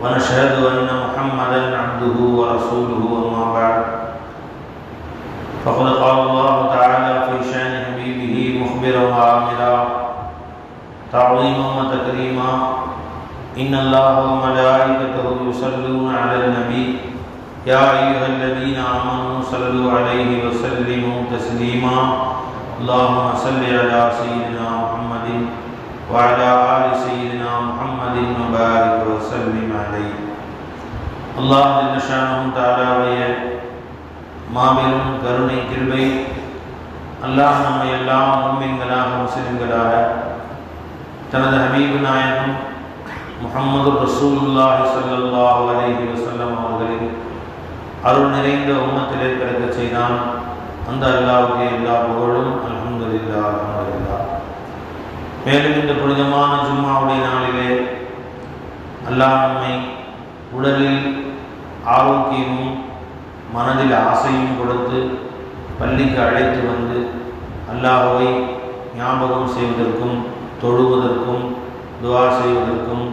ونشهد أن محمدا عبده ورسوله أما بعد. فقد قال الله تعالى في شان حبيبه مخبرا وعاملا، تعظيما وتكريما. إن الله وملائكته يصلون على النبي. يا أيها الذين آمنوا صلوا عليه وسلموا تسليما. اللهم صل على سيدنا محمد وعلى آل سيدنا محمد وبارك وسلم عليه الله جل شانه تعالى மாபெரும் கருணை கிருபை அல்லாஹ் நம்மை எல்லாம் மும்மின்களாக முஸ்லிம்களாக தனது ஹபீபு நாயகம் முகமது ரசூலுல்லாஹி ஸல்லல்லாஹு அலைஹி வஸல்லம் அவர்களின் அருள் நிறைந்த உம்மத்திலே பிறக்க செய்தான் அந்த அல்லாவுக்கு எல்லா புகழும் அல்ஹம்துலில்லாஹ் அல்ஹம்துலில்லாஹ் மேலும் இந்த புனிதமான ஜும்மாவுடைய நாளிலே அல்லாஹ் நம்மை உடலில் ஆரோக்கியமும் மனதில் ஆசையும் கொடுத்து பள்ளிக்கு அழைத்து வந்து அல்லாஹுவை ஞாபகம் செய்வதற்கும் தொழுவதற்கும் துவா செய்வதற்கும்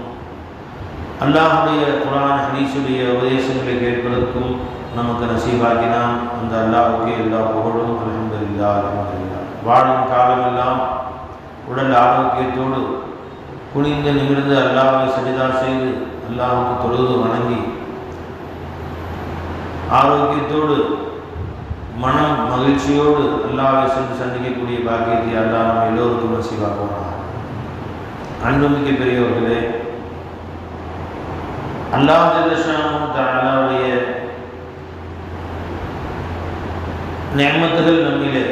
அல்லாஹுடைய குரான் ஹனீஸுடைய உபதேசங்களை கேட்பதற்கும் நமக்கு நசீபாக்கினான். அந்த அல்லாஹுக்கு எல்லா புகழும் அலமதுல்லா அலமதுல்லா வாழும் காலமெல்லாம் உடல் ஆரோக்கியத்தோடு குனிந்து நிமிர்ந்து அல்லாவை சரிதா செய்து அல்லாவுக்கு தொழுது வணங்கி ஆரோக்கியத்தோடு மனம் மகிழ்ச்சியோடு அல்லாவை சென்று சந்திக்கக்கூடிய பாக்கியத்தை அல்லா நம்ம எல்லோருக்கும் நசீவாக்குவாங்க அன்புமிக்க பெரியவர்களே அல்லா ஜல்லஷானும் அல்லாவுடைய நேமத்துகள் நம்மிலே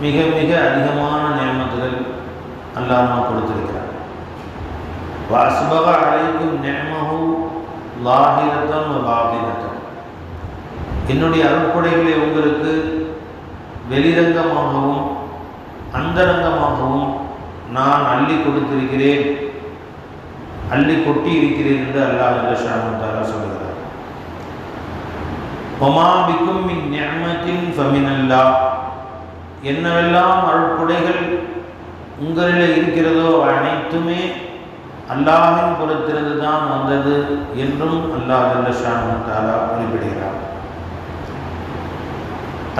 மிக மிக அதிகமான நேமத்துகள் அல்லாஹ் நம்ம கொடுத்திருக்கிறார் வாஸ்பக அழைக்கும் நேமஹு லாகிரத்தன் பாகிரத்தன். என்னுடைய அருட்கொடைகளை உங்களுக்கு வெளிரங்கமாகவும் அந்தரங்கமாகவும் நான் அள்ளி கொடுத்திருக்கிறேன். அள்ளி கொட்டி இருக்கிறேன் என்று அல்லாஹ் ஷாமுத்தாரா சொல்கிறார் ஒமாபிக்கும் மின் ஃபமினல்லா. என்னவெல்லாம் அருட்கொடைகள் உங்களில் இருக்கிறதோ அனைத்துமே அல்லாஹின் புறத்திலிருந்து தான் வந்தது என்றும் அல்லாஹ் தாலா குறிப்பிடுகிறார்.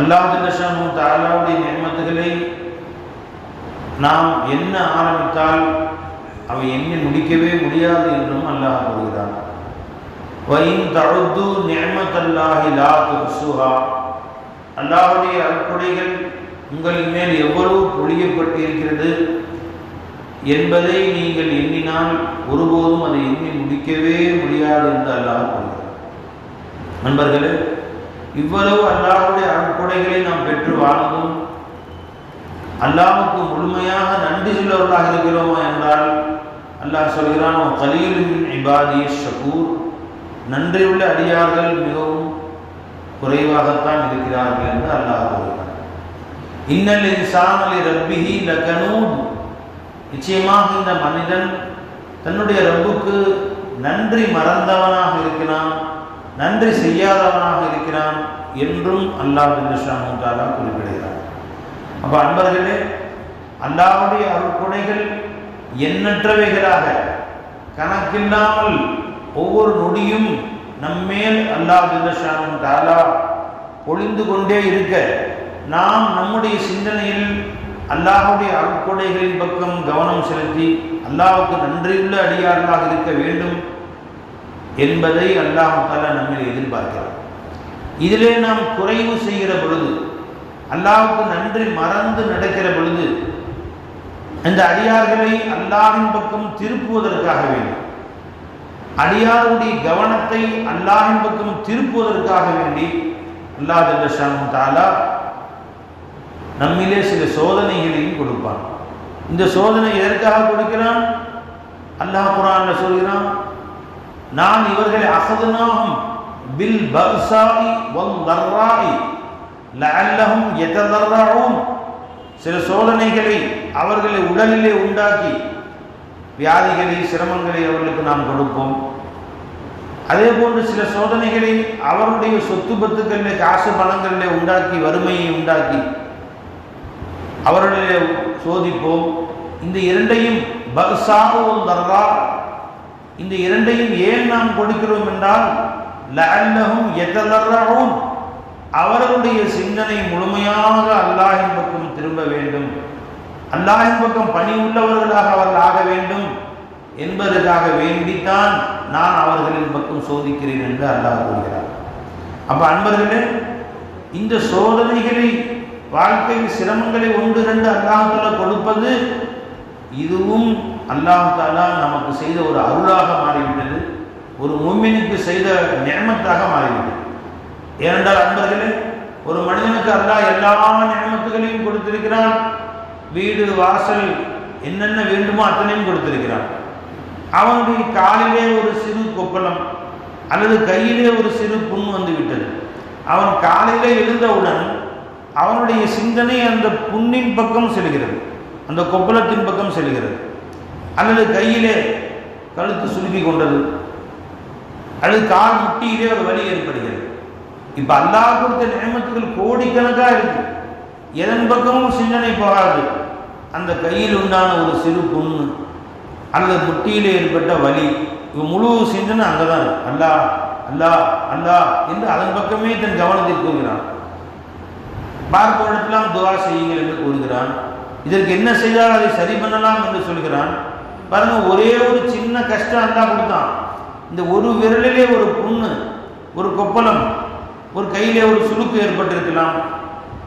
அல்லாஹ் ஷாமு தாலாவுடைய நியமத்துகளை நாம் என்ன ஆரம்பித்தால் அவை எண்ணி முடிக்கவே முடியாது என்றும் அல்லாஹ் கூறுகிறான். வயின் தழுது நியமத்தல்லாஹி லா துசுஹா அல்லாஹுடைய அற்புடைகள் உங்களின் மேல் எவ்வளவு பொழியப்பட்டிருக்கிறது என்பதை நீங்கள் எண்ணினால் ஒருபோதும் அதை எண்ணி முடிக்கவே முடியாது என்று அல்லாஹ் கூறுகிறார். நண்பர்களே இவ்வளவு அல்லாஹுடைய அற்புடைகளை நாம் பெற்று வாழவும் அல்லாவுக்கு முழுமையாக நன்றி சொல்லவர்களாக இருக்கிறோமா என்றால் அல்லாஹ் சொல்கிறான் கலீலின் இபாதி ஷகூர். நன்றியுள்ள அடியார்கள் மிகவும் குறைவாகத்தான் இருக்கிறார்கள் என்று அல்லாஹ் கூறுகிறார் இன்னல் இன்சானலி ரப்பிஹி லகனூன். நிச்சயமாக இந்த மனிதன் தன்னுடைய ரப்புக்கு நன்றி மறந்தவனாக இருக்கிறான் நன்றி செய்யாதவனாக இருக்கிறான் என்றும் அல்லாஹ் தாலா குறிப்பிடுகிறார் அப்போ அன்பர்களே அல்லாவுடைய அருட்கொடைகள் எண்ணற்றவைகளாக கணக்கில்லாமல் ஒவ்வொரு நொடியும் நம்மேல் அல்லாஹ் தாலா பொழிந்து கொண்டே இருக்க நாம் நம்முடைய சிந்தனையில் அல்லாஹுடைய அருட்கொடைகளின் பக்கம் கவனம் செலுத்தி அல்லாஹுக்கு நன்றியுள்ள அடியார்களாக இருக்க வேண்டும் என்பதை அல்லாஹ் தாலா நம்மில் எதிர்பார்க்கிறார் இதிலே நாம் குறைவு செய்கிற பொழுது அல்லாவுக்கு நன்றி மறந்து நடக்கிற பொழுது அந்த அடியார்களை அல்லாவின் பக்கம் திருப்புவதற்காக வேண்டும். அடியாருடைய கவனத்தை அல்லாஹின் பக்கம் திருப்புவதற்காக வேண்டி அல்லாஹ் தாலா நம்மிலே சில சோதனைகளையும் கொடுப்பான். இந்த சோதனை எதற்காக கொடுக்கிறான்? அல்லாஹ் குரான் சொல்கிறான் நான் இவர்களை அசதுனாகும் பில் பர்சாயி வல் தர்ராயி லஅல்லஹும் யததர்ரஊன். சில சோதனைகளை அவர்களை உடலிலே உண்டாக்கி வியாதிகளை சிரமங்களை அவர்களுக்கு நாம் கொடுப்போம். அதே போன்று சில சோதனைகளை அவருடைய சொத்து பத்துக்களில் காசு பணங்களில் உண்டாக்கி வறுமையை உண்டாக்கி அவர்களிலே சோதிப்போம். இந்த இரண்டையும் பர்சாவும் தர்ரா இந்த இரண்டையும் ஏன் நாம் கொடுக்கிறோம் என்றால் லஅல்லஹும் யததர்ரஊன் அவர்களுடைய சிந்தனை முழுமையாக அல்லாஹின் பக்கம் திரும்ப வேண்டும். அல்லாஹின் பக்கம் பணி உள்ளவர்களாக அவர்கள் ஆக வேண்டும் என்பதற்காக வேண்டித்தான் நான் அவர்களின் பக்கம் சோதிக்கிறேன் என்று அல்லாஹ் கூறுகிறார். அப்ப அன்பர்களே இந்த சோதனைகளை வாழ்க்கையில் சிரமங்களை ஒன்று ரெண்டு அல்லாஹால கொடுப்பது இதுவும் அல்லாஹாலா நமக்கு செய்த ஒரு அருளாக மாறிவிட்டது. ஒரு மும்மினுக்கு செய்த நியமத்தாக மாறிவிட்டது. ஏனென்றால் அன்பர்களே ஒரு மனிதனுக்கு அல்லாஹ் எல்லா நியமத்துகளையும் கொடுத்திருக்கிறான். வீடு வாசல் என்னென்ன வேண்டுமோ அத்தனையும் கொடுத்திருக்கிறான். அவனுடைய காலிலே ஒரு சிறு கொப்பளம் அல்லது கையிலே ஒரு சிறு புண் வந்து விட்டது அவன் காலையிலே எழுந்தவுடன் அவனுடைய சிந்தனை அந்த புண்ணின் பக்கம் செல்கிறது. அந்த கொப்பளத்தின் பக்கம் செல்கிறது. அல்லது கையிலே கழுத்து சுருக்கி கொண்டது. அல்லது கால் முட்டியிலே ஒரு வலி ஏற்படுகிறது. இப்ப அல்லாஹ் கொடுத்த நியமத்துகள் கோடிக்கணக்காக இருக்கு. எதன் பக்கமும் சிந்தனை போகாது. அந்த கையில் உண்டான ஒரு சிறு புண்ணு அல்லது முட்டியிலே ஏற்பட்ட வலி இவன் முழு சிந்தனை அங்கதான் இருக்கு. அல்லாஹ் அல்லாஹ் அல்லா என்று அதன் பக்கமே தன் கவனத்தில் கூறுகிறான். பார்ப்பவரிடத்தெல்லாம் துவா செய்யுங்கள் என்று கூறுகிறான். இதற்கு என்ன செய்தால் அதை சரி பண்ணலாம் என்று சொல்கிறான். பாருங்க ஒரே ஒரு சின்ன கஷ்டம் அல்லாஹ் கொடுத்தான். இந்த ஒரு விரலிலே ஒரு புண்ணு ஒரு கொப்பளம் ஒரு கையிலே ஒரு சுளுக்கு ஏற்பட்டிருக்கலாம்.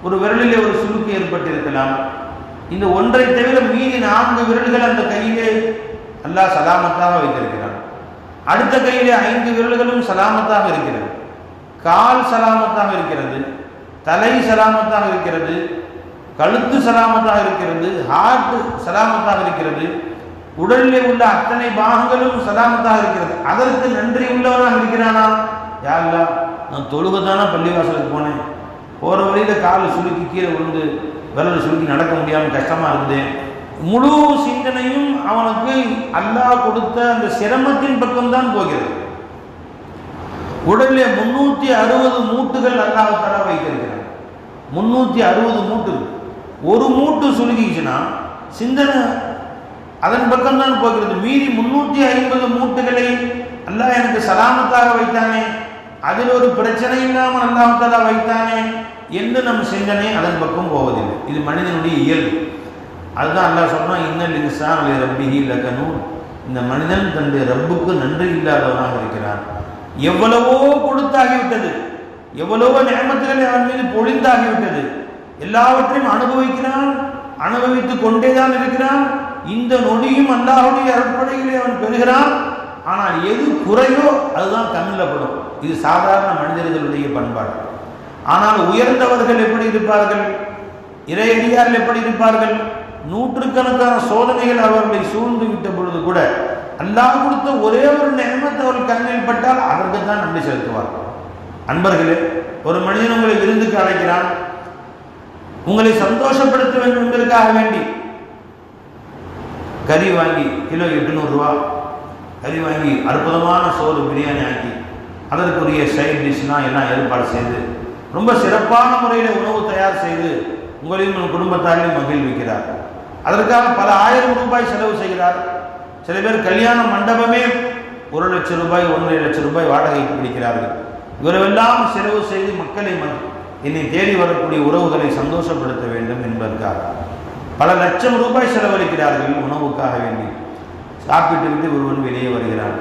ஒரு விரலிலே ஒரு சுளுக்கு ஏற்பட்டிருக்கலாம். இந்த ஒன்றை தவிர மீதி நான்கு விரல்கள் அந்த கையிலே அல்லாஹ் சலாமத்தாக வைத்திருக்கிறான். அடுத்த கையிலே ஐந்து விரல்களும் சலாமத்தாக இருக்கிறது. கால் சலாமத்தாக இருக்கிறது. தலை சலாமத்தாக இருக்கிறது கழுத்து சலாமத்தாக இருக்கிறது ஹார்ட் சலாமத்தாக இருக்கிறது உடலில் உள்ள அத்தனை பாகங்களும் சலாமத்தாக இருக்கிறது. அதற்கு நன்றி உள்ளவனாக இருக்கிறானா? யாருலா நான் தொழுகத்தானா பள்ளிவாசலுக்கு போனேன். போகிற வழியில் காலை சுருக்கி கீழே விழுந்து விரல் சுருக்கி நடக்க முடியாமல் கஷ்டமாக இருந்தேன். முழு சிந்தனையும் அவனுக்கு அல்லாஹ் கொடுத்த அந்த சிரமத்தின் பக்கம்தான் போகிறது. உடலில் முன்னூற்றி அறுபது மூட்டுகள் அல்லாஹ் தர வைத்திருக்கிறார் முன்னூற்றி அறுபது மூட்டு. ஒரு மூட்டு சுருகிச்சுன்னா சிந்தனை அதன் பக்கம் தான் போகிறது. மீதி முன்னூற்றி ஐம்பது மூட்டுகளை அல்லாஹ் எனக்கு சலாமத்தாக வைத்தானே அதில் ஒரு பிரச்சனை இல்லாமல் அல்லாஹாலா வைத்தானே என்று நம் சிந்தனை அதன் பக்கம் போவதில்லை. இது மனிதனுடைய இயல்பு. அதுதான் அல்லாஹ் சொன்னால் இன்னல் இன்சான் அலை ரப்பிஹி லகனூன். இந்த மனிதன் தன்னுடைய ரப்புக்கு நன்றி இல்லாதவனாக இருக்கிறான். எவ்வளவோ கொடுத்தாகிவிட்டது. எவ்வளவோ நேமத்திலே அவன் மீது பொழிந்தாகிவிட்டது. எல்லாவற்றையும் அனுபவிக்கிறான் அனுபவித்துக் கொண்டேதான் இருக்கிறான். இந்த நொடியும் அல்லாஹுடைய அற்படைகளை அவன் பெறுகிறான். ஆனால் எது குறையோ அதுதான் தமிழில் படும். இது சாதாரண மனிதர்களுடைய பண்பாடு. ஆனால் உயர்ந்தவர்கள் எப்படி இருப்பார்கள்? இறையடியார்கள் எப்படி இருப்பார்கள்? நூற்றுக்கணக்கான சோதனைகள் அவர்களை சூழ்ந்து விட்ட பொழுது கூட அல்லாஹ் கொடுத்த ஒரே ஒரு நேமத்தை ஒரு கண்ணில் பட்டால் அதற்கு தான் நன்றி செலுத்துவார் அன்பர்களே ஒரு மனிதன் உங்களை விருந்துக்கு அழைக்கிறான். உங்களை சந்தோஷப்படுத்த வேண்டும் என்பதற்காக வேண்டி. கறி வாங்கி கிலோ எட்டுநூறுரூவா கறி வாங்கி அற்புதமான சோறு பிரியாணி ஆக்கி அதற்குரிய சைட் டிஷ்னா எல்லாம் ஏற்பாடு செய்து ரொம்ப சிறப்பான முறையில் உணவு தயார் செய்து உங்களையும் உங்கள் குடும்பத்தாரையும் மகிழ்விக்கிறார். அதற்காக பல ஆயிரம் ரூபாய் செலவு செய்கிறார். சில பேர் கல்யாண மண்டபமே ஒரு லட்சம் ரூபாய் ஒன்றரை லட்சம் ரூபாய் வாடகைக்கு பிடிக்கிறார்கள். இவரெல்லாம் செலவு செய்து மக்களை ம- என்னை தேடி வரக்கூடிய உறவுகளை சந்தோஷப்படுத்த வேண்டும் என்பதற்காக. பல லட்சம் ரூபாய் செலவழிக்கிறார்கள் உணவுக்காக வேண்டி. சாப்பிட்டு விட்டு ஒருவன் வெளியே வருகிறான்.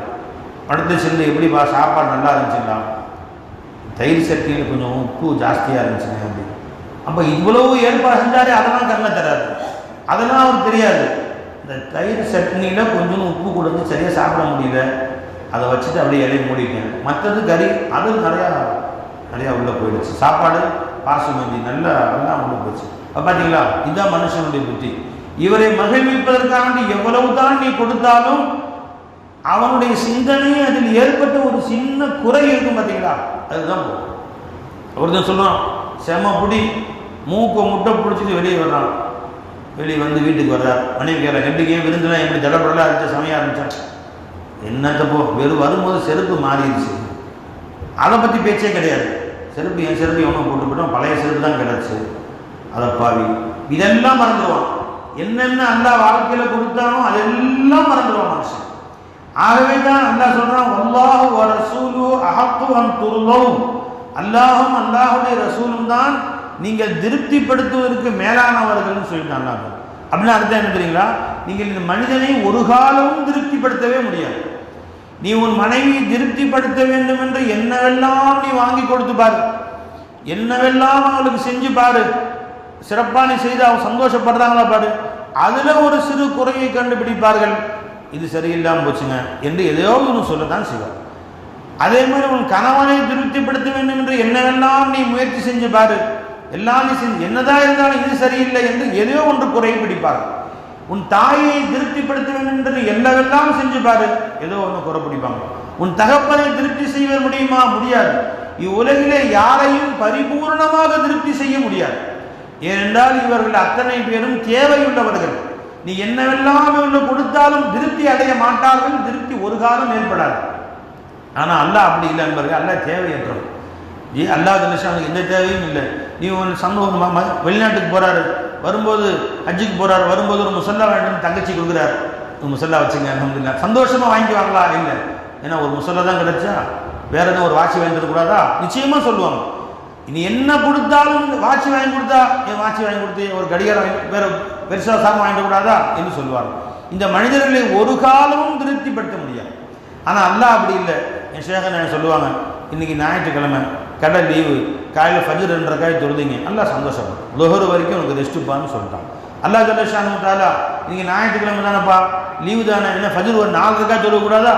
அடுத்து சென்று எப்படிப்பா சாப்பாடு நல்லா இருந்துச்சுங்களா? தயிர் சட்டியில் கொஞ்சம் உப்பு ஜாஸ்தியாக இருந்துச்சுங்க அப்படி. அப்போ இவ்வளவு ஏற்பாடு செஞ்சாலே அதெல்லாம் கண்ணை தராது. அதெல்லாம் அவருக்கு தெரியாது. இந்த தயிர் சட்னியில் கொஞ்சம் உப்பு கொடுத்து சரியாக சாப்பிட முடியல. அதை வச்சுட்டு அப்படியே இலையை மூடிட்டேன். மற்றது கறி அது நிறையா நிறையா உள்ளே போயிடுச்சு. சாப்பாடு பாசுமதி நல்லா நல்லா உள்ளே போச்சு. அப்போ பார்த்தீங்களா இதுதான் மனுஷனுடைய புத்தி. இவரை மகிழ்விப்பதற்காக எவ்வளவு தான் நீ கொடுத்தாலும் அவனுடைய சிந்தனை அதில் ஏற்பட்ட ஒரு சின்ன குறை இருக்கும் பார்த்தீங்களா அதுதான் போதும் ஒருத்தன் சொல்லுவான் செம புடி மூக்கை முட்டை பிடிச்சிட்டு வெளியே வர்றான். வெளியே வந்து வீட்டுக்கு வர்றார். மனைவி கேட்குறேன் எப்படி ஏன் விருந்துலாம் எப்படி தடப்படலாம் அடித்த சமைய ஆரம்பிச்சான் என்னத்தப்போ வெறும் வரும்போது செருப்பு மாறிடுச்சு. அதை பற்றி பேச்சே கிடையாது. செருப்பு என் செருப்பு எவனோ போட்டு போட்டோம் பழைய செருப்பு தான் கிடச்சி. அதை பாவி. இதெல்லாம் மறந்துடுவான் என்னென்ன அந்த வாழ்க்கையில் கொடுத்தானோ அதெல்லாம் மறந்துடுவான் மனுஷன். ஆகவே தான் அல்லாஹ் சொல்கிறான் அல்லாஹ் வ ரசூலு அஹக்கு அன் அல்லாஹும் அல்லாஹுடைய ரசூலும் தான் நீங்கள் திருப்திப்படுத்துவதற்கு மேலானவர்கள்னு சொல்லிட்டாங்க அப்படின்னு அர்த்தம் என்ன தெரியுங்களா? நீங்கள் இந்த மனிதனை ஒரு காலமும் திருப்திப்படுத்தவே முடியாது. நீ உன் மனைவியை திருப்திப்படுத்த வேண்டும் என்று என்னவெல்லாம் நீ வாங்கி கொடுத்து பாரு. என்னவெல்லாம் அவளுக்கு செஞ்சு பாரு. சிறப்பாக நீ செய்து அவங்க சந்தோஷப்படுறாங்களா பாரு. அதுல ஒரு சிறு குறையை கண்டுபிடிப்பார்கள். இது சரியில்லாமல் போச்சுங்க என்று எதையோ ஒன்று சொல்லத்தான் செய்வார். அதே மாதிரி உன் கணவனை திருப்திப்படுத்த வேண்டும் என்று என்னவெல்லாம் நீ முயற்சி செஞ்சு பாரு. எல்லாம் செஞ்சு என்னதான் இருந்தாலும் இது சரியில்லை என்று எதையோ ஒன்று குறை பிடிப்பார் உன் தாயை திருப்திப்படுத்த வேண்டும் என்று எல்லாவெல்லாம் செஞ்சு பாரு. ஏதோ ஒன்று குறை பிடிப்பாங்க உன் தகப்பனை திருப்தி செய்ய முடியுமா? முடியாது. இவ்வுலகிலே யாரையும் பரிபூர்ணமாக திருப்தி செய்ய முடியாது. ஏனென்றால் இவர்கள் அத்தனை பேரும் தேவையுள்ளவர்கள். நீ என்னவெல்லாம் ஒன்று கொடுத்தாலும் திருப்தி அடைய மாட்டார்கள். திருப்தி ஒரு காலம் ஏற்படாது. ஆனால் அல்லாஹ் அப்படி இல்லை என்பவர்கள் அல்லாஹ் தேவையற்றவர் ஜி அல்லாஹ் தனுஷானுக்கு எந்த தேவையும் இல்லை. நீ ஒரு சமூகம் வெளிநாட்டுக்கு போறாரு வரும்போது ஹஜ்ஜுக்கு போறாரு வரும்போது ஒரு முசல்லா வேண்டும் தங்கச்சி கொடுக்குறாரு. ஒரு முசல்லா வச்சுங்க அல்ஹம்துலில்லாஹ் சந்தோஷமா வாங்கிக்குவாங்களா இல்லை ஏன்னா ஒரு முசல்லா தான் கிடைச்சா வேற எதுவும் ஒரு வாட்சி வாங்கிட்டு கூடாதா? நிச்சயமா சொல்லுவாங்க. நீ என்ன கொடுத்தாலும் வாட்சி வாங்கி கொடுத்தா என் வாட்சி வாங்கி கொடுத்து ஒரு கடிகாரம் வாங்கி வேற பெருசா சாமான் வாங்கிட கூடாதா? என்று சொல்லுவாங்க. இந்த மனிதர்களை ஒரு காலமும் திருப்திப்படுத்த முடியாது. ஆனால் அல்லாஹ் அப்படி இல்லை. என் சேகன் சொல்லுவாங்க? இன்னைக்கு ஞாயிற்றுக்கிழமை கடை லீவு. காலையில் ஃபஜர் ரெண்டரை காய் தொழுதிங்க. நல்லா சந்தோஷப்படும் லுஹர் வரைக்கும் உனக்கு ரெஸ்ட்டுப்பான்னு சொல்லிட்டான். அல்லாஹ் ஜல்லஷானு தாலா நீங்கள் ஞாயிற்றுக்கிழமை தானேப்பா லீவு தானே என்ன ஃபஜர் ஒரு நாலு ரக்காய் சொல்லக்கூடாதா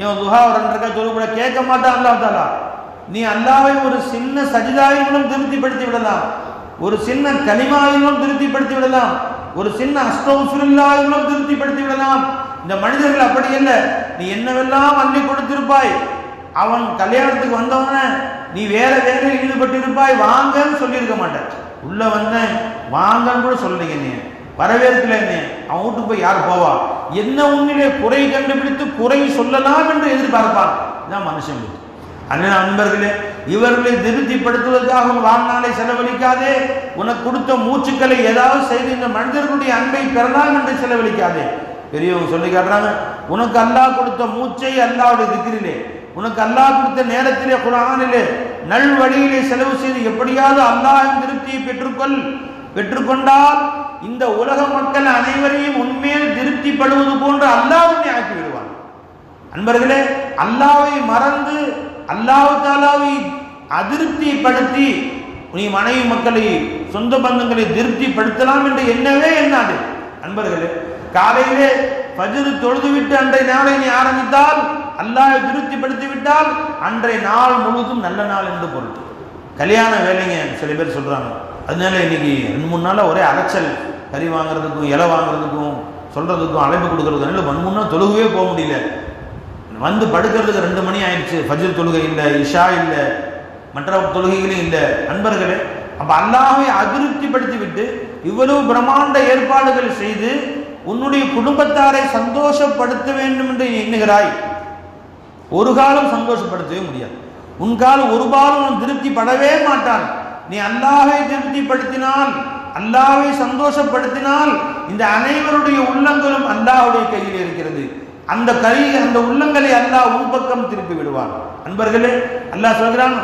இவன் துஹா ஒரு ரெண்டு ரக்காய் சொல்லக்கூடாது கேட்க மாட்டான் அல்லாஹ் தாலா நீ அல்லாவை ஒரு சின்ன சஜிதாவின் திருப்திப்படுத்தி விடலாம். ஒரு சின்ன கனிமாவின் திருப்திப்படுத்தி விடலாம். ஒரு சின்ன அஸ்தோசுல்லாவின் திருப்திப்படுத்தி விடலாம். இந்த மனிதர்கள் அப்படி இல்லை. நீ என்னவெல்லாம் அள்ளி கொடுத்திருப்பாய்? அவன் கல்யாணத்துக்கு வந்தவன நீ வேற வேலையில் ஈடுபட்டு இருப்பாய் வாங்கன்னு சொல்லியிருக்க மாட்டேன். உள்ள வந்தேன் வாங்கன்னு கூட சொல்லலைங்க நீ. வரவேற்கல என்ன அவன் வீட்டுக்கு போய் யார் போவா? என்ன உன்னிலே குறை கண்டுபிடித்து குறை சொல்லலாம் என்று எதிர்பார்ப்பான். இதான் மனுஷன் புத்தி. அண்ணன் நண்பர்களே இவர்களை திருப்திப்படுத்துவதற்காக உன் வாழ்நாளை செலவழிக்காதே. உனக்கு கொடுத்த மூச்சுக்களை ஏதாவது செய்து இந்த மனிதர்களுடைய அன்பை பெறலாம் என்று செலவழிக்காதே. பெரியவங்க சொல்லி காட்டுறாங்க உனக்கு அல்லாஹ் கொடுத்த மூச்சை அல்லாவுடைய திக்கிரிலே. உனக்கு அல்லாஹ் கொடுத்த நேரத்திலே குரானிலே நல் வழியிலே செலவு செய்து எப்படியாவது அல்லாஹின் திருப்தியை பெற்றுக்கொள் பெற்றுக்கொண்டால் இந்த உலக மக்கள் அனைவரையும் உண்மையில் திருப்திப்படுவது போன்று அல்லாஹ் உன்னை ஆக்கி விடுவான். அன்பர்களே அல்லாவை மறந்து அல்லாஹ் தாலாவை அதிருப்திப்படுத்தி நீ மனைவி மக்களை சொந்த பந்தங்களை திருப்திப்படுத்தலாம் என்று என்னவே என்னாது அன்பர்களே காலையிலே ஃபஜ்ர் தொழுதுவிட்டு அன்றைய நாளை நீ ஆரம்பித்தால் அல்லாஹ் திருப்திப்படுத்தி விட்டால் அன்றைய நாள் முழுவதும் நல்ல நாள் என்று பொருள். கல்யாண வேலைங்க சில பேர் சொல்கிறாங்க அதனால இன்னைக்கு ரெண்டு மூணு நாளாக ஒரே அலைச்சல். கறி வாங்குறதுக்கும் இலை வாங்குறதுக்கும் சொல்கிறதுக்கும் அழைப்பு கொடுக்கறதுக்கும் இல்லை மூணு நாள் தொழுகவே போக முடியல. வந்து படுக்கிறதுக்கு ரெண்டு மணி ஆயிடுச்சு. ஃபஜ்ர் தொழுகை இல்லை இஷா இல்லை மற்ற தொழுகைகளும் இல்லை. நண்பர்களே அப்போ அல்லாஹை அதிருப்திப்படுத்தி விட்டு இவ்வளவு பிரம்மாண்ட ஏற்பாடுகள் செய்து உன்னுடைய குடும்பத்தாரை சந்தோஷப்படுத்த வேண்டும் என்று எண்ணுகிறாய். ஒரு காலம் சந்தோஷப்படுத்தவே முடியாது. உன் காலம் ஒரு காலம் திருப்திப்படவே மாட்டான். நீ அல்லாவை திருப்திப்படுத்தினால் அல்லாவை சந்தோஷப்படுத்தினால் இந்த அனைவருடைய உள்ளங்களும் அல்லாஹ்வுடைய கையில் இருக்கிறது. அந்த கை அந்த உள்ளங்களை அல்லாஹ் உள்பக்கம் திருப்பி விடுவான். அன்பர்களே அல்லாஹ் சொல்கிறான்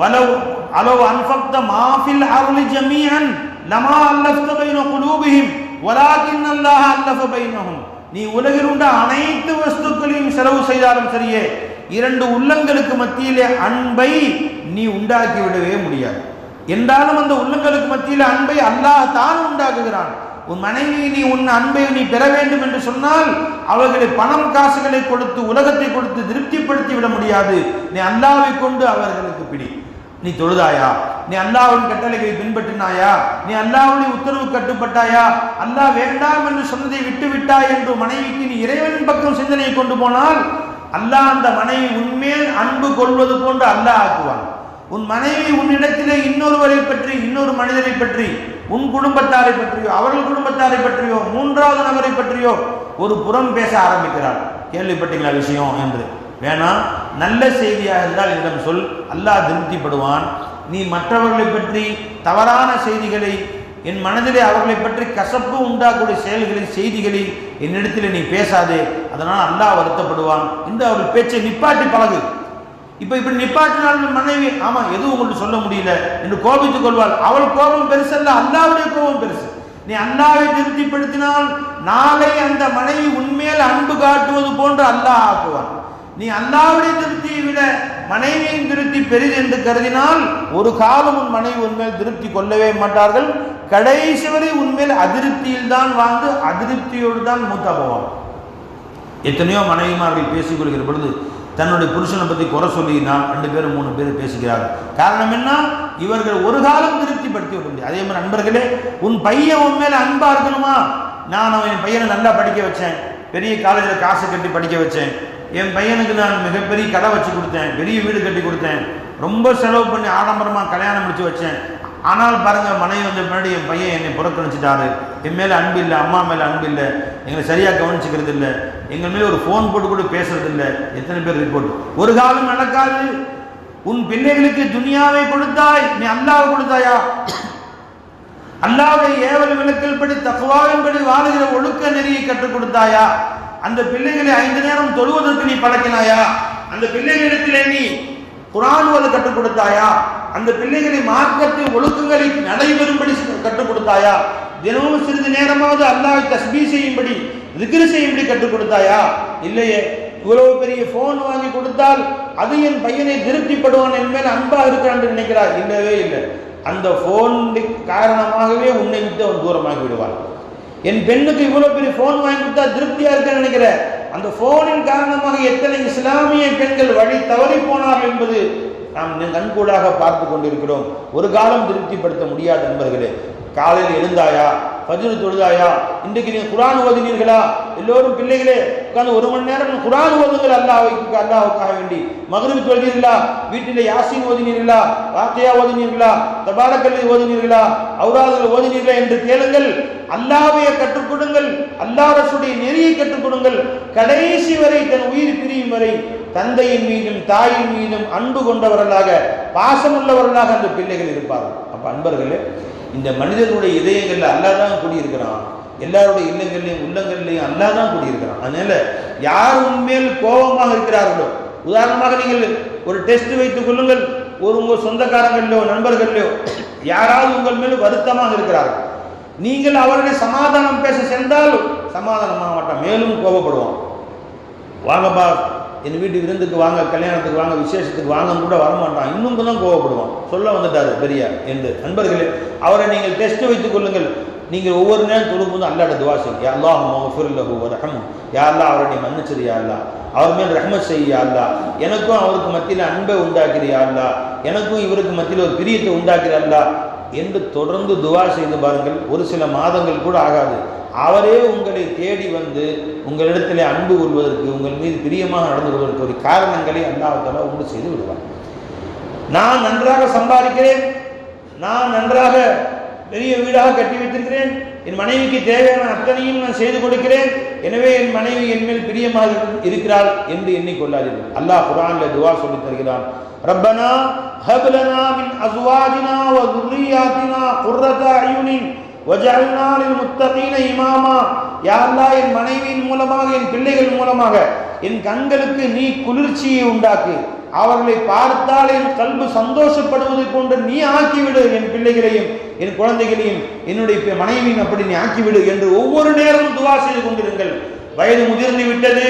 வலவ் அலவ் அன்ஃபக்த மாஃபில் அருளி ஜமீஅன் லமா அல்லஃப்த பைன குலூபிஹிம் வலாகின் அல்லாஹ் அல்லஃப பைனஹும். நீ உலகில் உண்ட அனைத்து வஸ்துக்களையும் செலவு செய்தாலும் சரியே இரண்டு உள்ளங்களுக்கு மத்தியிலே அன்பை நீ உண்டாக்கி விடவே முடியாது. என்றாலும் அந்த உள்ளங்களுக்கு மத்தியில் அன்பை அல்லாஹ் தான் உண்டாக்குகிறான். உன் மனைவி நீ உன் அன்பை நீ பெற வேண்டும் என்று சொன்னால் அவர்களை பணம் காசுகளை கொடுத்து உலகத்தை கொடுத்து திருப்திப்படுத்தி விட முடியாது. நீ அல்லாவை கொண்டு அவர்களுக்கு பிடி. நீ தொழுதாயா? நீ அல்லாவின் கட்டளைகளை பின்பற்றினாயா? நீ அல்லாவுடைய உத்தரவு கட்டுப்பட்டாயா? அல்லாஹ் வேண்டாம் என்று சொன்னதை விட்டு விட்டாய் என்று மனைவிக்கு நீ இறைவனின் பக்கம் சிந்தனையை கொண்டு போனால் அல்லாஹ் அந்த மனைவி உண்மையில் அன்பு கொள்வது போன்று அல்லாஹ் ஆக்குவான். உன் மனைவி உன்னிடத்திலே இன்னொருவரை பற்றி இன்னொரு மனிதரை பற்றி உன் குடும்பத்தாரை பற்றியோ அவர்கள் குடும்பத்தாரை பற்றியோ மூன்றாவது நபரை பற்றியோ ஒரு புறம் பேச ஆரம்பிக்கிறார் கேள்விப்பட்டீங்களா விஷயம் என்று? வேணாம் நல்ல செய்தியாக இருந்தால் என்னிடம் சொல். அல்லாஹ் திருப்திப்படுவான். நீ மற்றவர்களை பற்றி தவறான செய்திகளை என் மனதிலே அவர்களை பற்றி கசப்பு உண்டாக்கூடிய செயல்களை செய்திகளை என்னிடத்தில் நீ பேசாதே. அதனால் அல்லாஹ் வருத்தப்படுவான். இந்த அவர்கள் பேச்சை நிப்பாட்டி பழகு. இப்போ இப்படி நிப்பாட்டினால் மனைவி ஆமாம் எதுவும் உங்களுக்கு சொல்ல முடியல என்று கோபித்துக் கொள்வாள். அவள் கோபம் பெருசு அல்ல அல்லாவுடைய கோபம் பெருசு. நீ அல்லாவை திருப்திப்படுத்தினால் நாளை அந்த மனைவி உண்மையில் அன்பு காட்டுவது போன்று அல்லாஹ் ஆக்குவான். நீ அல்லாவுடைய திருப்தியை விட மனைவியின் திருப்தி பெரிது என்று கருதினால் ஒரு காலம் உன் மனைவி உண்மையில் திருப்தி கொள்ளவே மாட்டார்கள். கடைசி வரை உண்மையில் அதிருப்தியில் தான் வாழ்ந்து அதிருப்தியோடு தான் மூத்தா போவான். எத்தனையோ மனைவிமார்கள் பேசிக் கொள்கிற பொழுது தன்னுடைய புருஷனை பற்றி குறை சொல்லி நான் ரெண்டு பேரும் மூணு பேர் பேசுகிறார்கள். காரணம் என்ன? இவர்கள் ஒரு காலம் திருப்திப்படுத்தி விட முடியாது. அதே மாதிரி நண்பர்களே உன் பையன் உன் மேலே அன்பாக இருக்கணுமா? நான் அவன் என் பையனை நல்லா படிக்க வச்சேன். பெரிய காலேஜில் காசு கட்டி படிக்க வச்சேன். என் பையனுக்கு நான் மிகப்பெரிய கடை வச்சு கொடுத்தேன் பெரிய வீடு கட்டி கொடுத்தேன். ரொம்ப செலவு பண்ணி ஆடம்பரமாக கல்யாணம் முடிச்சு வச்சேன். ஆனால் பாருங்க மனைவி வந்த பின்னாடி என் பையன் என்னை புறக்கணிச்சிட்டாரு. என் மேலே அன்பு இல்லை அம்மா மேலே அன்பு இல்லை. எங்களை சரியாக கவனிச்சுக்கிறது இல்லை. எங்கள் மேலே ஒரு ஃபோன் போட்டு கூட பேசுறது இல்லை. எத்தனை பேர் ரிப்போர்ட் ஒரு காலம் நடக்காது. உன் பிள்ளைகளுக்கு துனியாவை கொடுத்தாய் நீ அல்லாவை கொடுத்தாயா? அல்லாவுடைய ஏவல் விளக்கல் படி தக்குவாவின்படி வாழுகிற ஒழுக்க நெறியை கற்றுக் கொடுத்தாயா? அந்த பிள்ளைகளை ஐந்து நேரம் தொழுவதற்கு நீ பழக்கினாயா? அந்த பிள்ளைகளிடத்திலே நீ குரானுவது கற்றுக் கொடுத்தாயா? அந்த பிள்ளைகளை மார்க்கத்தை ஒழுக்கங்களை நடைபெறும்படி கற்றுக் கொடுத்தாயா? தினமும் சிறிது நேரமாவது அல்லாஹ் தஸ்பீ செய்யும்படி ரிகிரு செய்யும்படி கற்றுக் கொடுத்தாயா? இல்லையே இவ்வளவு பெரிய போன் வாங்கி கொடுத்தால் அது என் பையனை திருப்திப்படுவான் என் மேல் அன்பா இருக்கிறான் என்று நினைக்கிறார். இல்லவே இல்லை. அந்த போன் காரணமாகவே உன்னை விட்டு அவன் தூரமாகி விடுவான். என் பெண்ணுக்கு இவ்வளவு பெரிய போன் வாங்கி கொடுத்தா திருப்தியா இருக்கேன்னு நினைக்கிற அந்த போனின் காரணமாக எத்தனை இஸ்லாமிய பெண்கள் வழி தவறி போனார்கள் என்பது நாம் நன்கூடாக பார்த்து கொண்டிருக்கிறோம். ஒரு காலம் திருப்திப்படுத்த முடியாத நண்பர்களே. காலையில் எழுந்தாயா? பஜ்ரு தொழுதாயா? இன்றைக்கு நீங்க குரான் ஓதினீர்களா? எல்லோரும் பிள்ளைகளே உட்காந்து ஒரு மணி நேரம் குரான் ஓதுங்கள் அல்லாஹ்வுக்கு அல்லாஹ்வுக்காக வேண்டி. மகரிப் தொழுதீர்களா வீட்டில் யாசின் ஓதினீர்களா? வாக்கையா ஓதினீர்களா? தபாரக்கல்லை ஓதினீர்களா? அவுராதுகள் ஓதினீர்களா என்று கேளுங்கள். அல்லாவைய கற்றுக் கொடுங்கள். அல்லாரசுடைய நெறியை கற்றுக் கொடுங்கள். கடைசி வரை தன் உயிர் பிரியும் வரை தந்தையின் மீதும் தாயின் மீதும் அன்பு கொண்டவர்களாக பாசமுள்ளவர்களாக அந்த பிள்ளைகள் இருப்பார்கள். அப்ப அன்பர்களே இந்த மனிதர்களுடைய இதயங்களில் அல்லாஹ் தான் குடியிருக்கிறான். எல்லாருடைய இல்லங்கள்லையும் உள்ளங்கள்லையும் அல்லாஹ் தான் குடியிருக்கிறான். அதனால யார் உண்மையில் கோபமாக இருக்கிறார்களோ உதாரணமாக நீங்கள் ஒரு டெஸ்ட் வைத்துக் கொள்ளுங்கள். ஒரு உங்கள் சொந்தக்காரங்களிலோ நண்பர்களிலோ யாராவது உங்கள் மேல் வருத்தமாக இருக்கிறார்கள். நீங்கள் அவருடைய சமாதானம் பேச சென்றால் சமாதானமாக மாட்டான் மேலும் கோபப்படுவான். வாங்கப்பா என் வீட்டு விருந்துக்கு வாங்க கல்யாணத்துக்கு வாங்க விசேஷத்துக்கு வாங்க கூட வரமாட்டான். இன்னும் தான் கோவப்படுவான். சொல்ல வந்துட்டாரு பெரியார் என்று. நண்பர்களே அவரை நீங்கள் டெஸ்ட் வைத்துக் கொள்ளுங்கள். நீங்கள் ஒவ்வொரு நேரம் தொழும்போது அல்லாட துவா செய்யும் யா அல்லாஹ் மஃபுல்லஹு வரஹம் அவரை நீ மன்னிச்சிரு யா அவர் மேல் ரஹ்மத் செய்ய எனக்கும் அவருக்கு மத்தியில் அன்பை உண்டாக்கிறியா எனக்கும் இவருக்கு மத்தியில் ஒரு பிரியத்தை உண்டாக்கிற என்று தொடர்ந்து துவா செய்து பாருங்கள். ஒரு சில மாதங்கள் கூட ஆகாது. அவரே உங்களை தேடி வந்து உங்களிடத்திலே அன்பு கொள்வதற்கு உங்கள் மீது பிரியமாக நடந்து கொள்வதற்கு ஒரு காரணங்களை அல்லாஹால உண்டு செய்து விடுவார். நான் நன்றாக சம்பாதிக்கிறேன் நான் நன்றாக பெரிய வீடாக கட்டி வைத்திருக்கிறேன் என் மனைவிக்கு தேவையான அத்தனையும் நான் செய்து கொடுக்கிறேன் எனவே என் மனைவி என் மேல் பிரியமாக இருக்கிறாள் என்று எண்ணிக்கொள்ளாதீர்கள். அல்லாஹ் குரான்ல துவா சொல்லி தருகிறான் ரப்பனா ஹப்லனா மின் அஸ்வாஜினா வ துர்ரியாத்தினா குர்ரத அயுனின் முத்தகீன இமாமா யாரா என் மனைவியின் மூலமாக என் பிள்ளைகள் மூலமாக என் கண்களுக்கு நீ குளிர்ச்சியை உண்டாக்கு. அவர்களை பார்த்தால் என் கல்வி சந்தோஷப்படுவதை போன்று நீ ஆக்கிவிடு என் பிள்ளைகளையும் என் குழந்தைகளையும். என்னுடைய மனைவியும் அப்படி நீ ஆக்கிவிடு என்று ஒவ்வொரு நேரமும் துவா செய்து கொண்டிருங்கள். வயது முதிர்ந்து விட்டது.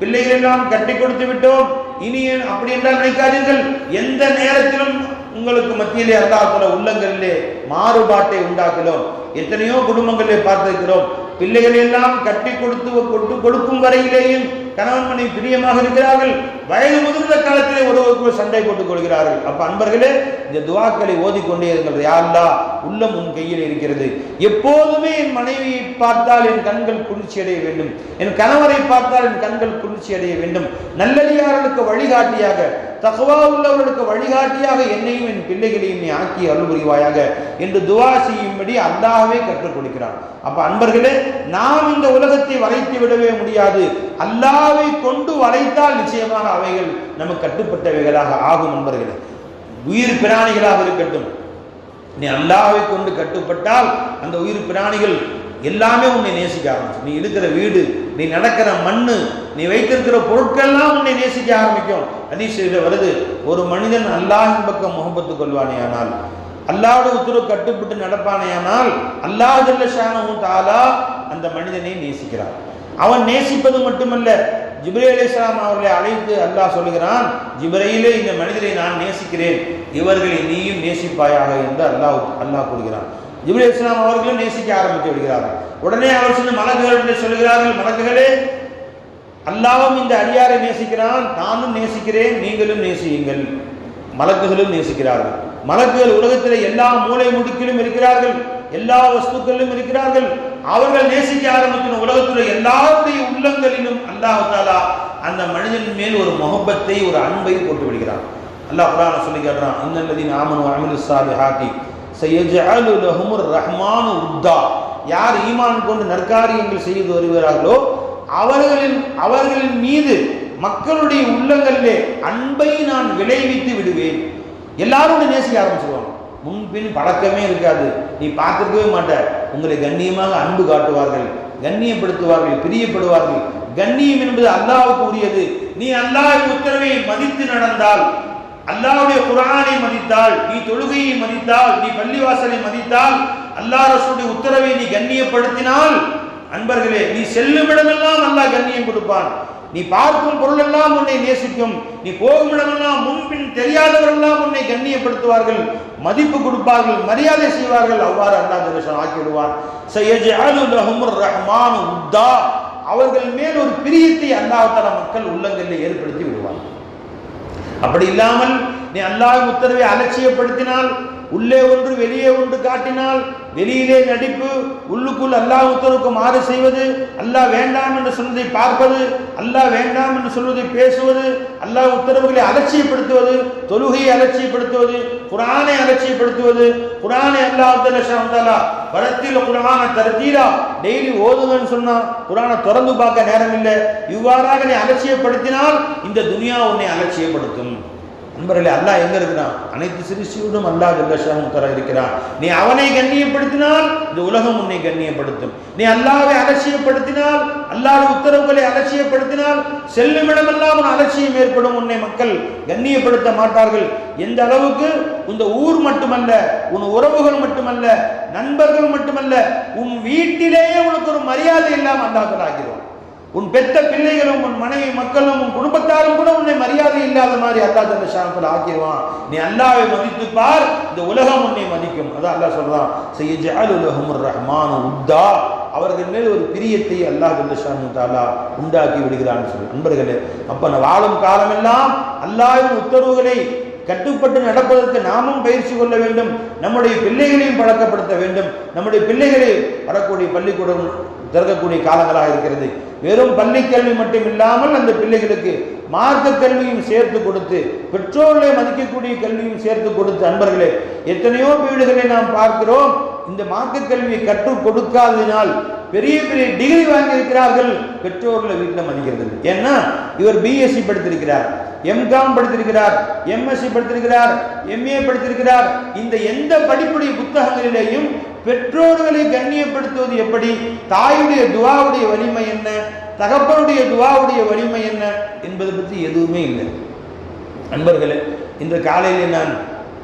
பிள்ளைகளை பிள்ளைகளெல்லாம் கட்டி கொடுத்து விட்டோம். இனி அப்படி என்றால் நினைக்காதீர்கள். எந்த நேரத்திலும் உங்களுக்கு மத்தியிலே அல்லாஹ்வுடைய உள்ளங்களிலே மாறுபாட்டை உண்டாக்குகிறோம் எத்தனையோ குடும்பங்களிலே பார்த்திருக்கிறோம். பிள்ளைகள் எல்லாம் கட்டி கொடுத்து கொட்டு கொடுக்கும் வரையிலேயும் கணவன் மனைவி பிரியமாக இருக்கிறார்கள். வயது முதிர்ந்த காலத்திலே ஒருவருக்கு சண்டை போட்டுக் கொள்கிறார்கள். அப்ப அன்பர்களே இந்த துவாக்களை ஓதிக்கொண்டே இருக்கிறது யாருலா உள்ளம் உன் கையில் இருக்கிறது. எப்போதுமே என் மனைவியை பார்த்தால் என் கண்கள் குளிர்ச்சி அடைய வேண்டும். என் கணவரை பார்த்தால் என் கண்கள் குளிர்ச்சி அடைய வேண்டும். நல்லடியார்களுக்கு வழிகாட்டியாக தகவா உள்ளவர்களுக்கு வழிகாட்டியாக என்னையும் என் பிள்ளைகளையும் நீ ஆக்கி அருள் புரிவாயாக என்று துவா செய்யும்படி அல்லாஹவே கற்றுக் கொடுக்கிறான். அப்ப அன்பர்களே நாம் இந்த உலகத்தை வளைத்து விடவே முடியாது. அல்லாவை கொண்டு வளைத்தால் நிச்சயமாக அவைகள் நமக்கு கட்டுப்பட்டவைகளாக ஆகும் அன்பர்களே. உயிர் பிராணிகளாக இருக்கட்டும். நீ அல்லாவை கொண்டு கட்டுப்பட்டால் அந்த உயிர் பிராணிகள் எல்லாமே உன்னை நேசிக்க ஆரம்பிச்சு. நீ இருக்கிற வீடு நீ நடக்கிற மண்ணு நீ வைத்திருக்கிற பொருட்கள்லாம் உன்னை நேசிக்க ஆரம்பிக்கும். ஹதீஸில் வருது ஒரு மனிதன் அல்லாஹின் பக்கம் முகப்பத்து கொள்வானே ஆனால் அல்லாஹ்வுடைய உத்தரவு கட்டுப்பட்டு நடப்பானேயானால் அல்லாஹ் ஜல்லஷானு தாலா அந்த மனிதனை நேசிக்கிறான். அவன் நேசிப்பது மட்டுமல்ல ஜிப்ரே அலிஸ்லாம் அவர்களை அழைத்து அல்லாஹ் சொல்கிறான் ஜிப்ரையிலே இந்த மனிதரை நான் நேசிக்கிறேன். இவர்களை நீயும் நேசிப்பாயாக என்று அல்லாஹ் அல்லாஹ் கூறுகிறான். ஜிப்ரே இஸ்லாம் அவர்களும் நேசிக்க ஆரம்பித்து விடுகிறார்கள். உடனே அவர் சொன்ன மலக்குகள் சொல்கிறார்கள் மலக்குகளே அல்லாவும் இந்த அடியாரை நேசிக்கிறான் நானும் நேசிக்கிறேன் நீங்களும் நேசியுங்கள். மலக்குகளும் நேசிக்கிறார்கள். மலக்குகள் உலகத்தில் எல்லா மூளை முடுக்கிலும் இருக்கிறார்கள் எல்லா வஸ்துக்களிலும் இருக்கிறார்கள். அவர்கள் நேசிக்க ஆரம்பிக்கணும் உலகத்தில் எல்லாருடைய உள்ளங்களிலும் அல்லாஹாலா அந்த மனிதன் மேல் ஒரு முகப்பத்தை ஒரு அன்பை போட்டு விடுகிறான். அல்லாஹ் குரான சொல்லி காட்டுறான் இன்னல்லதீன் ஆமனு அமிலு ஹாக்கி ரஹ்மான் உத்தா. யார் ஈமான் கொண்டு நற்காரியங்கள் செய்து வருகிறார்களோ அவர்களின் அவர்களின் மீது மக்களுடைய உள்ளங்களிலே அன்பை நான் விளைவித்து விடுவேன். எல்லாரும் நேசிக்க ஆரம்பிச்சிருவாங்க. முன்பின் பழக்கமே இருக்காது. நீ பார்த்துருக்கவே மாட்ட உங்களை கண்ணியமாக அன்பு காட்டுவார்கள் கண்ணியப்படுத்துவார்கள் பிரியப்படுவார்கள். கண்ணியம் என்பது அல்லாவுக்கு உரியது. நீ அல்லாஹ் உத்தரவை மதித்து நடந்தால் அல்லாவுடைய குரானை மதித்தால் நீ தொழுகையை மதித்தால் நீ பள்ளிவாசலை மதித்தால் அல்லாஹ் ரசூடைய உத்தரவை நீ கண்ணியப்படுத்தினால் அன்பர்களே நீ செல்லும் இடமெல்லாம் அல்லாஹ் கண்ணியம் கொடுப்பான். நீ பார்க்கும் பொருள் எல்லாம் உன்னை நேசிக்கும். நீ போகும் இடமெல்லாம் முன்பின் தெரியாதவரெல்லாம் உன்னை கண்ணியப்படுத்துவார்கள். மதிப்பு கொடுப்பார்கள் மரியாதை செய்வார்கள். அவ்வாறு அல்லாஹ் ஜல்லஷான் ஆக்கிவிடுவார் விடுவான் சையஜஅலு லஹுமுர் உத்தா. அவர்கள் மேல் ஒரு பிரியத்தை அல்லாஹால மக்கள் உள்ளங்களில் ஏற்படுத்தி விடுவார்கள். அப்படி இல்லாமல் நீ அல்லாஹ் உத்தரவை அலட்சியப்படுத்தினால் உள்ளே ஒன்று வெளியே ஒன்று காட்டினால் வெளியிலே நடிப்பு உள்ளுக்குள் அல்லாஹ் உத்தரவுக்கு மாறு செய்வது அல்லாஹ் வேண்டாம் என்று சொன்னதை பார்ப்பது அல்லாஹ் வேண்டாம் என்று சொல்வதை பேசுவது அல்லாஹ் உத்தரவுகளை அலட்சியப்படுத்துவது தொழுகையை அலட்சியப்படுத்துவது குரானை அலட்சியப்படுத்துவது குரானை அல்லாஹ் படத்தில் குரான தரத்தீரா? டெய்லி ஓதுங்கன்னு சொன்னா குரானை திறந்து பார்க்க நேரம் இல்லை இவ்வாறாக நீ அலட்சியப்படுத்தினால் இந்த துனியா உன்னை அலட்சியப்படுத்தும். நண்பர்களே அல்லாஹ் எங்க இருக்கிறான்? அனைத்து சிறுசியோடும் அல்லாஹ் ஜல்லஷாவும் தர இருக்கிறான். நீ அவனை கண்ணியப்படுத்தினால் இந்த உலகம் உன்னை கண்ணியப்படுத்தும். நீ அல்லாவை அலட்சியப்படுத்தினால் அல்லாத உத்தரவுகளை அலட்சியப்படுத்தினால் செல்லும் அலட்சியம் ஏற்படும். உன்னை மக்கள் கண்ணியப்படுத்த மாட்டார்கள். எந்த அளவுக்கு? இந்த ஊர் மட்டுமல்ல உன் உறவுகள் மட்டுமல்ல நண்பர்கள் மட்டுமல்ல உன் வீட்டிலேயே உனக்கு ஒரு மரியாதை இல்லாமல் அல்லாஹ் ஆகிறோம் உன் பெத்த பிள்ளைகளும் உன் மனைவி மக்களும் உன் குடும்பத்தாரும் கூட உன்னை மரியாதை இல்லாத மாதிரி அல்லாஹ் ஜல்ல ஷானத்தில் ஆக்கிடுவான். நீ அல்லாவை மதித்து பார் இந்த உலகம் உன்னை மதிக்கும். அதான் அல்லாஹ் சொல்றான் செய்யஜஅலு லஹுமுர் ரஹ்மான் உத்தா. அவர்கள் மேல் ஒரு பிரியத்தை அல்லாஹ் ஜல்ல தாலா உண்டாக்கி விடுகிறான்னு சொல்லி. நண்பர்களே அப்ப நான் வாழும் காலமெல்லாம் அல்லாவின் உத்தரவுகளை கட்டுப்பட்டு நடப்பதற்கு நாமும் பயிற்சி கொள்ள வேண்டும். நம்முடைய பிள்ளைகளையும் பழக்கப்படுத்த வேண்டும். நம்முடைய பிள்ளைகளை வரக்கூடிய பள்ளிக்கூடம் திறக்கக்கூடிய காலங்களாக இருக்கிறது. வெறும் பள்ளி கல்வி மட்டும் இல்லாமல் அந்த பிள்ளைகளுக்கு மார்க்க கல்வியும் சேர்த்து கொடுத்து பெற்றோர்களை மதிக்கக்கூடிய கல்வியும் சேர்த்து கொடுத்து அன்பர்களே எத்தனையோ வீடுகளை நாம் பார்க்கிறோம். இந்த மார்க்க கல்வியை கற்றுக் கொடுக்காததினால் பெரிய பெரிய டிகிரி வாங்கியிருக்கிறார்கள். பெற்றோர்களை வீட்டில் மதிக்கிறது ஏன்னா இவர் பிஎஸ்சி படித்திருக்கிறார் எம்காம் படித்திருக்கிறார் எம்எஸ்சி படித்திருக்கிறார் எம்ஏ படித்திருக்கிறார். இந்த எந்த படிப்புடைய புத்தகங்களிலேயும் பெற்றோர்களை கண்ணியப்படுத்துவது எப்படி? தாயுடைய துவாவுடைய வலிமை என்ன? தகப்பனுடைய துவாவுடைய வலிமை என்ன? என்பதை பற்றி எதுவுமே இல்லை. நண்பர்களே இன்று காலையில் நான்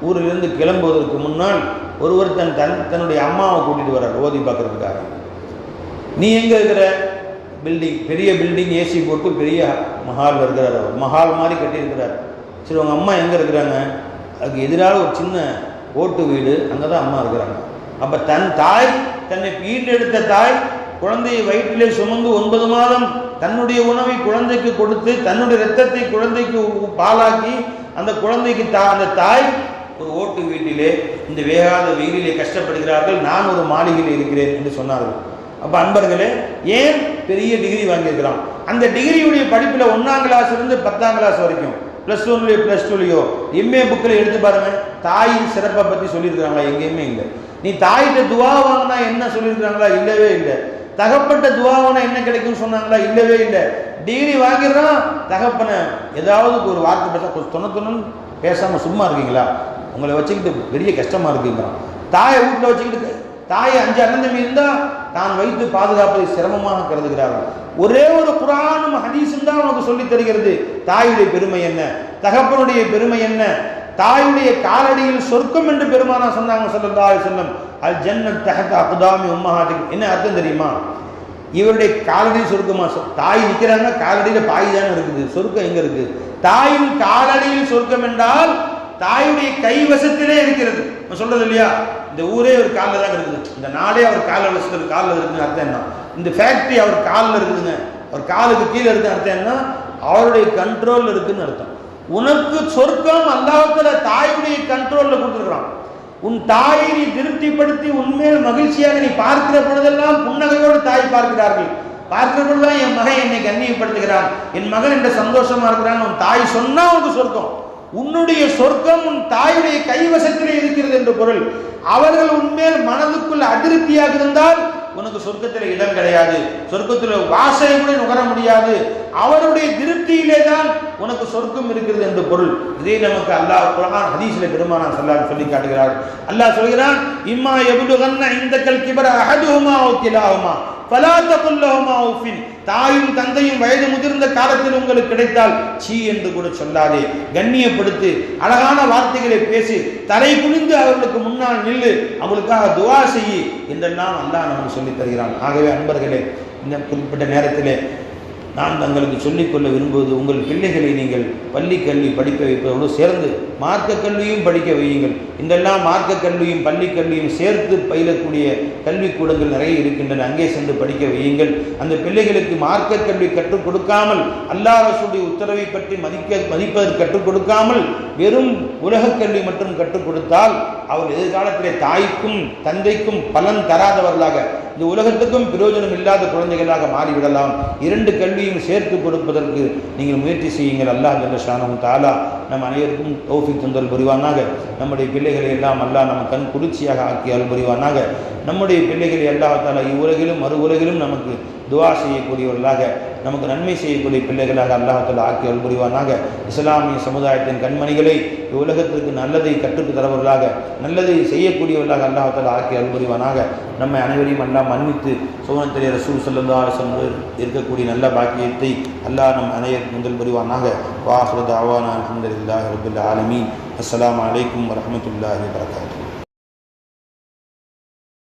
ஊரிலிருந்து கிளம்புவதற்கு முன்னால் ஒருவர் தன் தன் தன்னுடைய அம்மாவை கூட்டிட்டு வர்றார் ஓதி பார்க்கறதுக்காக. நீ எங்க இருக்கிற? பில்டிங் பெரிய பில்டிங் ஏசி போட்டு பெரிய மஹால் இருக்கிறார் அவர். மஹால் மாதிரி கட்டியிருக்கிறார். சரி உங்கள் அம்மா எங்கே இருக்கிறாங்க? அதுக்கு எதிராக ஒரு சின்ன ஓட்டு வீடு அங்கே தான் அம்மா இருக்கிறாங்க. அப்போ தன் தாய் தன்னை ஈண்டெடுத்த தாய் குழந்தையை வயிற்றிலே சுமந்து ஒன்பது மாதம் தன்னுடைய உணவை குழந்தைக்கு கொடுத்து தன்னுடைய ரத்தத்தை குழந்தைக்கு பாலாக்கி அந்த குழந்தைக்கு தா அந்த தாய் ஒரு ஓட்டு வீட்டிலே இந்த வேகாத வெயிலிலே கஷ்டப்படுகிறார்கள் நான் ஒரு மாளிகையில் இருக்கிறேன் என்று சொன்னார்கள். அப்போ அன்பர்களே ஏன் பெரிய டிகிரி வாங்கியிருக்கிறான்? அந்த டிகிரியுடைய படிப்பில் ஒன்றாம் கிளாஸ் இருந்து பத்தாம் கிளாஸ் வரைக்கும். ப்ளஸ் ஒன்லேயோ ப்ளஸ் டூலேயோ எம்ஏ புக்கில் எடுத்து பாருங்க தாயின் சிறப்பை பற்றி சொல்லியிருக்கிறாங்களா? எங்கேயுமே இல்லை. நீ தாயிட்ட துவா வாங்கினா என்ன சொல்லியிருக்கிறாங்களா? இல்லவே இல்லை. தகப்பட்ட துவாவனா என்ன கிடைக்கும்னு சொன்னாங்களா? இல்லவே இல்லை. டிகிரி வாங்கிடுறான் தகப்பனை ஏதாவது ஒரு வார்த்தை பேச கொஞ்சம் தொண்ணு தொண்ணு சும்மா இருக்கீங்களா? உங்களை வச்சுக்கிட்டு பெரிய கஷ்டமாக இருக்குங்கிறான். தாயை வீட்டில் வச்சுக்கிட்டு தாயை அஞ்சு அண்ணன் இருந்தால் தான் வைத்து பாதுகாப்பதை சிரமமாக கருதுகிறார்கள். ஒரே ஒரு குரானும் ஹதீஸும் தான் உனக்கு சொல்லித் தருகிறது. தாயுடைய பெருமை என்ன? தகப்பனுடைய பெருமை என்ன? தாயுடைய காலடியில் சொர்க்கம் என்று பெருமானா சொன்னாங்க சொல்லா சொல்லம் அல் ஜன்னத் தஹத் அகுதாமி உம்மஹாத்திக் என்ன அர்த்தம் தெரியுமா? இவருடைய காலடி சொர்க்கமா? தாய் நிற்கிறாங்க காலடியில் பாய் தானே இருக்குது. சொர்க்கம் எங்க இருக்கு? தாயின் காலடியில் சொர்க்கம் என்றால் தாயுடைய கைவசத்திலே இருக்கிறது. நான் சொல்றது இல்லையா? இந்த ஊரே ஒரு காலில் தான் இருக்குது. இந்த நாடே அவர் காலில் வசத்தில் காலில் இருக்குன்னு அர்த்தம் என்ன? இந்த ஃபேக்டரி அவர் காலில் இருக்குதுங்க. அவர் காலுக்கு கீழே இருக்குன்னு அர்த்தம் என்ன? அவருடைய கண்ட்ரோல் இருக்குன்னு அர்த்தம். உனக்கு சொர்க்கம் அல்லாஹத்துல தாயுடைய கண்ட்ரோல்ல கொடுத்துருக்கிறான். உன் தாயை நீ திருப்திப்படுத்தி உண்மையில் மகிழ்ச்சியாக நீ பார்க்கிற பொழுதெல்லாம் புன்னகையோடு தாய் பார்க்கிறார்கள். பார்க்கிற பொழுதுதான் என் மகன் என்னை கண்ணியப்படுத்துகிறான். என் மகன் என்ற சந்தோஷமா இருக்கிறான். உன் தாய் சொன்னா உனக்கு சொர்க்கம். உன்னுடைய சொர்க்கம் உன் தாயுடைய கைவசத்திலே இருக்கிறது என்று பொருள். அவர்கள் உண்மையில் மனதுக்குள் அதிருப்தியாக இருந்தால் உனக்கு சொர்க்கத்தில் இடம் கிடையாது. சொர்க்கத்தில் வாசலை கூட நுகர முடியாது. அவருடைய திருப்தியிலே தான் உனக்கு சொர்க்கம் இருக்கிறது என்று பொருள். இதே நமக்கு அல்லாஹ் குரான் ஹதீஸ்ல பெருமானார் சொல்லாது சொல்லி காட்டுகிறார். அல்லாஹ் சொல்கிறான் இம்மா யபுலுகன்ன இந்தக்கல் கிபர அகதுமா அவ் தாயும் தந்தையும் வயது முதிர்ந்த காலத்தில் உங்களுக்கு கிடைத்தால் சீ என்று கூட சொல்லாதே. கண்ணியப்படுத்து அழகான வார்த்தைகளை பேசி தலை குனிந்து அவர்களுக்கு முன்னால் நில்லு அவங்களுக்காக துவா செய்யி என்றெல்லாம் அல்லாஹ் நமக்கு சொல்லித் தருகிறான். ஆகவே அன்பர்களே இந்த குறிப்பிட்ட நேரத்திலே நான் தங்களுக்கு சொல்லிக்கொள்ள விரும்புவது உங்கள் பிள்ளைகளை நீங்கள் பள்ளி கல்வி படிக்க வைப்பதோடு சேர்ந்து மார்க்க கல்வியும் படிக்க வையுங்கள். இன்றெல்லாம் மார்க்க கல்வியும் பள்ளி கல்வியும் சேர்த்து பயிலக்கூடிய கல்விக்கூடங்கள் நிறைய இருக்கின்றன. அங்கே சென்று படிக்க வையுங்கள். அந்த பிள்ளைகளுக்கு மார்க்க கல்வி கற்றுக் கொடுக்காமல் அல்லாஹ் உத்தரவை பற்றி மதிக்க மதிப்பதற்கு கற்றுக் கொடுக்காமல் வெறும் உலக கல்வி மட்டும் கற்றுக் கொடுத்தால் அவர் எதிர்காலத்திலே தாய்க்கும் தந்தைக்கும் பலன் தராதவர்களாக இந்த உலகத்துக்கும் பிரயோஜனம் இல்லாத குழந்தைகளாக மாறிவிடலாம். இரண்டு கல்வியும் சேர்த்து கொடுப்பதற்கு நீங்கள் முயற்சி செய்யுங்கள். அல்லாஹ் ஜல்லஷானும் தாலா நம் அனைவருக்கும் தௌஃபிக் தொந்தல் புரிவானாக. நம்முடைய பிள்ளைகளை எல்லாம் அல்லாஹ் நம்ம கண் குளிர்ச்சியாக ஆக்கி அருள் புரிவானாக. நம்முடைய பிள்ளைகளை அல்லாஹ் தாலா இவ்வுலகிலும் மறு உலகிலும் நமக்கு துவா செய்யக்கூடியவர்களாக நமக்கு நன்மை செய்யக்கூடிய பிள்ளைகளாக அல்லாஹத்துல ஆக்கி அருள் புரிவானாக இஸ்லாமிய சமுதாயத்தின் கண்மணிகளை உலகத்திற்கு நல்லதை கற்றுக்கு தரவர்களாக நல்லதை செய்யக்கூடியவர்களாக அல்லாஹால ஆக்கி அருள் புரிவானாக நம்மை அனைவரையும் எல்லாம் மன்னித்து சுவனத்திலே ரசூல் சல்லா இருக்கக்கூடிய நல்ல பாக்கியத்தை அல்லாஹ் நம் அனைவர் முதல் புரிவானாக. வாஹ்ரத் அவானா அஹமதுல்லாஹ் ரபுல் ஆலமீன். அஸ்லாம் அலைக்கும் வரமத்துல்லாஹி வரகாத்து